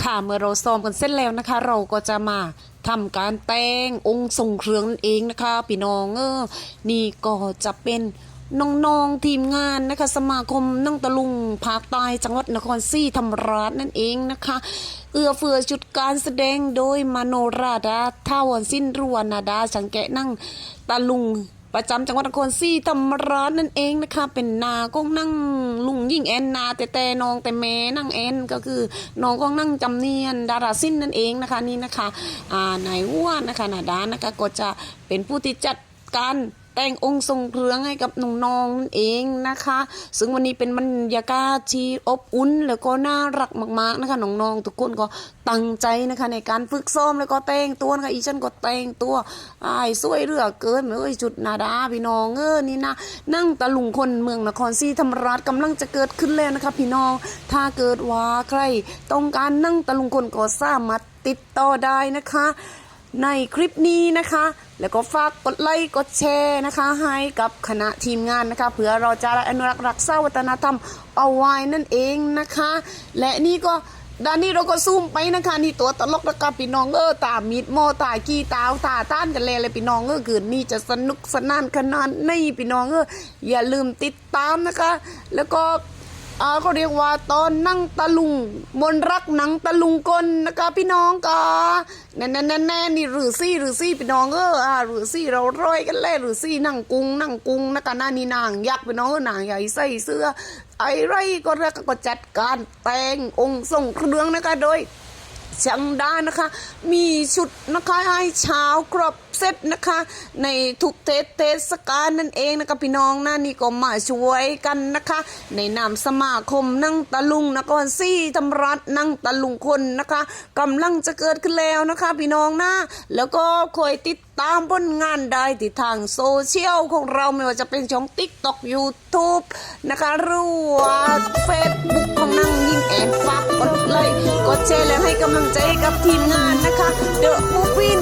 ค่ะเมื่อเราซ้อมกันเสร็จแล้วนะคะ เราก็จะมาทำการแต่งองค์ทรงเครื่องนั่นเองนะคะพี่น้องเออนี่ก็จะเป็นน้องๆทีมงานนะคะ สมาคมนั่งตะลุงภาคใต้จังหวัดนครศรีธรรมราชนั่นเองนะคะ เอื้อเฟือจุดการแสดงโดยมโนราดาท่าวันสิ้นรวนนาดาสังแกะนั่งตะลุง ประจำจังหวัดนครศรีธรรมราชนั่นเองนะคะ เป็นนาก็นั่งลุงยิ่งแอนนาแต่แต่น้องแต่แม่นั่งแอนก็คือน้องก็นั่งจำเนียนดาราสิ้นนั่นเองนะคะนี่นะคะอ่านายวัวนนะคะนาดานะคะก็จะเป็นผู้ที่จัดการ แต่งองค์ทรงเครื่องให้กับน้องๆนั่นเองนะคะ ซึ่งวันนี้เป็นบรรยากาศที่อบอุ่นแล้วก็น่ารักมากๆนะคะน้องๆทุกคนก็ตั้งใจนะคะในการฝึกซ้อมแล้วก็แต่งตัวนะคะอีฉันก็แต่งตัวไอ้สวยเหลือเกินเอ้ยจุดนาดาพี่น้องเออนี่นะนั่งตะลุงคนเมืองนครศรีธรรมราชกำลังจะเกิดขึ้นแล้วนะคะพี่น้องถ้าเกิดว่าใครต้องการนั่งตะลุงคนก็สามารถติดต่อได้นะคะ ในคลิปนี้นะคะ แล้วก็ฝากกดไลค์กดแชร์นะคะ ให้กับคณะทีมงานนะคะเพื่อเราจะอนุรักษ์รักษาวัฒนธรรมเอาไว้นั่นเองนะคะ และนี่ก็ด้านนี้เราก็ซูมไปนะคะนี่ตัวตลกนะคะพี่น้องเออตามีดโมตากีตาวตาต้านกันเลยเลยพี่น้องเออคืนนี้จะสนุกสนานขนาดนี้พี่น้องเอออย่าลืมติดตามนะคะ แล้วก็ อ่าเขาเรียกว่าตอนนั่งตะลุงมนรักหนังตะลุงกลนะคะพี่น้องกาแน่แน่แน่แน่นี่หรือซี่หรือซี่พี่น้องเอออ่าหรือซี่เราร้อยกันแล่หรือซี่นั่งกุงนั่งกุงนะคะหน้านี่นางยักษ์พี่น้องเออนางใหญ่ใส่เสื้อไอ้ไรก็เรียกก็จัดการแต่งองค์ทรงเครื่องนะคะโดย ช่างได้นะคะ มีชุดนะคะให้เช้าครบเซตนะคะ ในทุกเทศเทศกาลนั่นเองนะคะพี่น้องนะนี่ก็มาช่วยกันนะคะ ในนามสมาคมนั่งตะลุงนครซี่ธรรมรัฐนั่งตะลุงคนนะคะกำลังจะเกิดขึ้นแล้วนะคะ พี่น้องนะแล้วก็คอยติดตามผลงานได้ที่ทางโซเชียลของเราไม่ว่าจะเป็นช่อง TikTok YouTube นะคะหรือว่าเฟซบุ๊กของนั่งยิ่งแอน ดแชร์และให้กำลังใจกับทีมงานนะคะ The Movie